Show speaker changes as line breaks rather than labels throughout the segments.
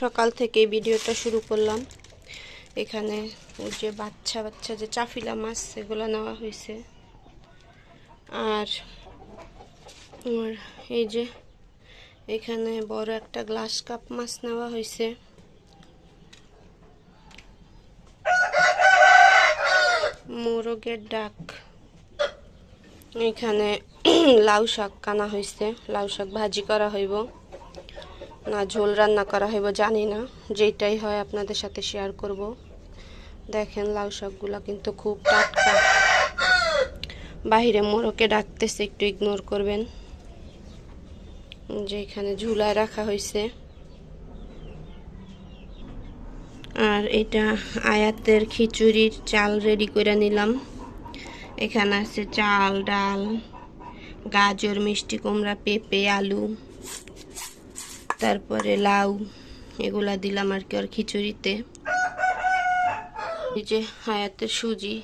সকাল থেকে ভিডিওটা শুরু করলাম। এখানে ওই যে বাচ্চা বাচ্চা যে চাফিলা মাছ সেগুলো নেওয়া হয়েছে। আর এই যে এখানে বড় একটা গ্লাস কাপ মাছ নেওয়া হয়েছে। মোরগের ডাক। এখানে লাউ শাক কানা হয়েছে। লাউ শাক ভাজি করা হইব। না, ঝোল রান্না করা হইব, জানি না। যেটাই হয় আপনাদের সাথে শেয়ার করব। দেখেন, লাউ শাকগুলো কিন্তু খুব টাটকা। বাহিরে মোরকে ডাকতেছে, একটু ইগনোর করবেন। যে এখানে ঝুলায় রাখা হয়েছে আর এটা আয়াতের খিচুড়ির চাল রেডি করে নিলাম। এখানে আছে চাল, ডাল, গাজর, মিষ্টি কুমড়া, পেঁপে, আলু। তারপরে লাউ, এগুলা দিলাম আর কি, আর খিচুড়িতে। এই যে হায়াতের সুজি,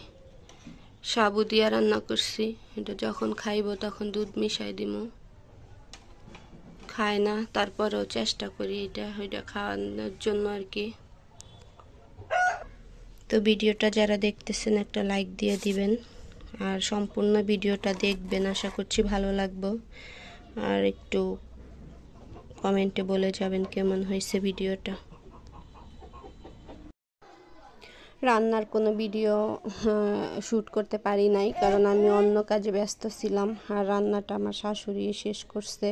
সাবু দিয়া রান্না করছি। এটা যখন খাইব তখন দুধ মিশাই দিব। খায় না, তারপরেও চেষ্টা করি এটা, ওইটা খাওয়ানোর জন্য আর কি। তো ভিডিওটা যারা দেখতেছেন একটা লাইক দিয়ে দিবেন। আর সম্পূর্ণ ভিডিওটা দেখবেন, আশা করছি ভালো লাগবো। আর একটু কমেন্টে বলে যাবেন কেমন হয়েছে ভিডিওটা। রান্নার কোনো ভিডিও শ্যুট করতে পারি নাই কারণ আমি অন্য কাজে ব্যস্ত ছিলাম আর রান্নাটা আমার শাশুড়ি শেষ করছে।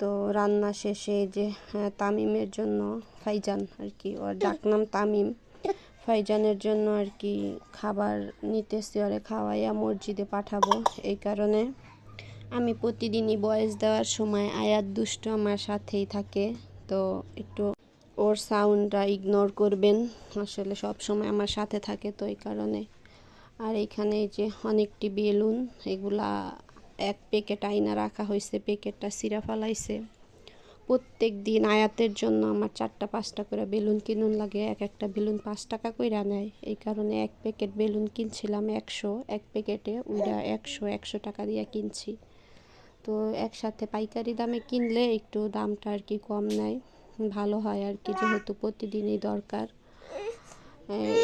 তো রান্না শেষে যে হ্যাঁ, তামিমের জন্য ফাইজান আর কি ওর ডাকনাম তামিম। ফাইজানের জন্য আর কি খাবার নিতেছি ওরে খাওয়াইয়া মসজিদে পাঠাবো এই কারণে। আমি প্রতিদিনই বয়স দেওয়ার সময় আয়াত দুষ্ট আমার সাথেই থাকে। তো একটু ওর সাউন্ডটা ইগনোর করবেন। আসলে সব সময় আমার সাথে থাকে তো এই কারণে। আর এখানে যে অনেকটি বেলুন, এগুলা এক প্যাকেট আইনা রাখা হয়েছে, প্যাকেটটা সিরা ফালাইছে। প্রত্যেক দিন আয়াতের জন্য আমার চারটা, পাঁচটা করে বেলুন কিনুন লাগে, এক একটা বেলুন পাঁচ টাকা কইরা নেয়। এই কারণে এক প্যাকেট বেলুন কিনছিলাম একশো, এক প্যাকেটে ওইটা একশো একশো টাকা দিয়ে কিনছি। তো একসাথে পাইকারি দামে কিনলে একটু দামটা আর কি কম নেয়। ভালো হয় আর কি, যেহেতু প্রতিদিনই দরকার।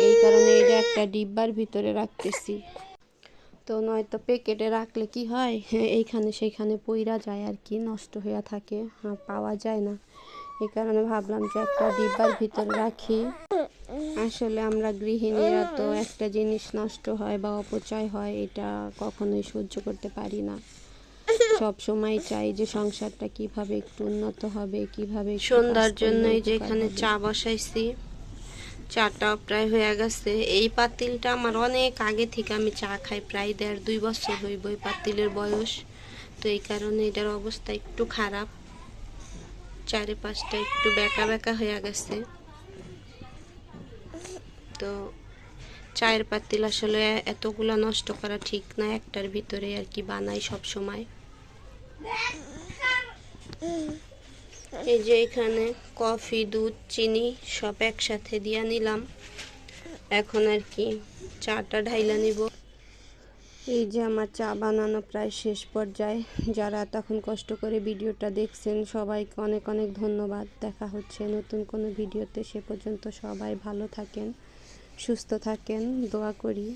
এই কারণে এটা একটা ডিব্বার ভিতরে রাখতেছি। তো নয়তো প্যাকেটে রাখলে কি হয়, এইখানে সেইখানে পইরা যায় আর কি, নষ্ট হয়ে থাকে পাওয়া যায় না। এই কারণে ভাবলাম যে একটা ডিব্বার ভিতরে রাখি। আসলে আমরা গৃহিণীরা তো একটা জিনিস নষ্ট হয় বা অপচয় হয়, এটা কখনোই সহ্য করতে পারি না। সব সময় চাই যে সংসারটা কীভাবে একটু উন্নত হবে কীভাবে সন্ধ্যার জন্য এই যে এখানে চা বসাইছি চাটা প্রায় হয়ে গেছে। এই পাতিলটা আমার অনেক আগে থেকে আমি চা খাই প্রায় দেড় দুই বছর হইব এই পাতিলের বয়স। তো এই কারণে এটার অবস্থা একটু খারাপ। চারে পাঁচটা একটু বেঁকা বেঁকা হয়ে গেছে। তো চায়ের পাতিল আসলে এতগুলা নষ্ট করা ঠিক না একটার ভিতরে আর কি বানাই সব সময়। এই যে এখানে কফি, দুধ, চিনি সব একসাথে দিয়ে নিলাম। এখন আর কি চাটা ঢাইলা নিব। এই যে আমার চা বানানো প্রায় শেষ পর্যায়ে। যারা তখন কষ্ট করে ভিডিওটা দেখছেন, সবাইকে অনেক অনেক ধন্যবাদ। দেখা হচ্ছে নতুন কোনো ভিডিওতে। সে পর্যন্ত সবাই ভালো থাকেন, সুস্থ থাকেন। দোয়া করি।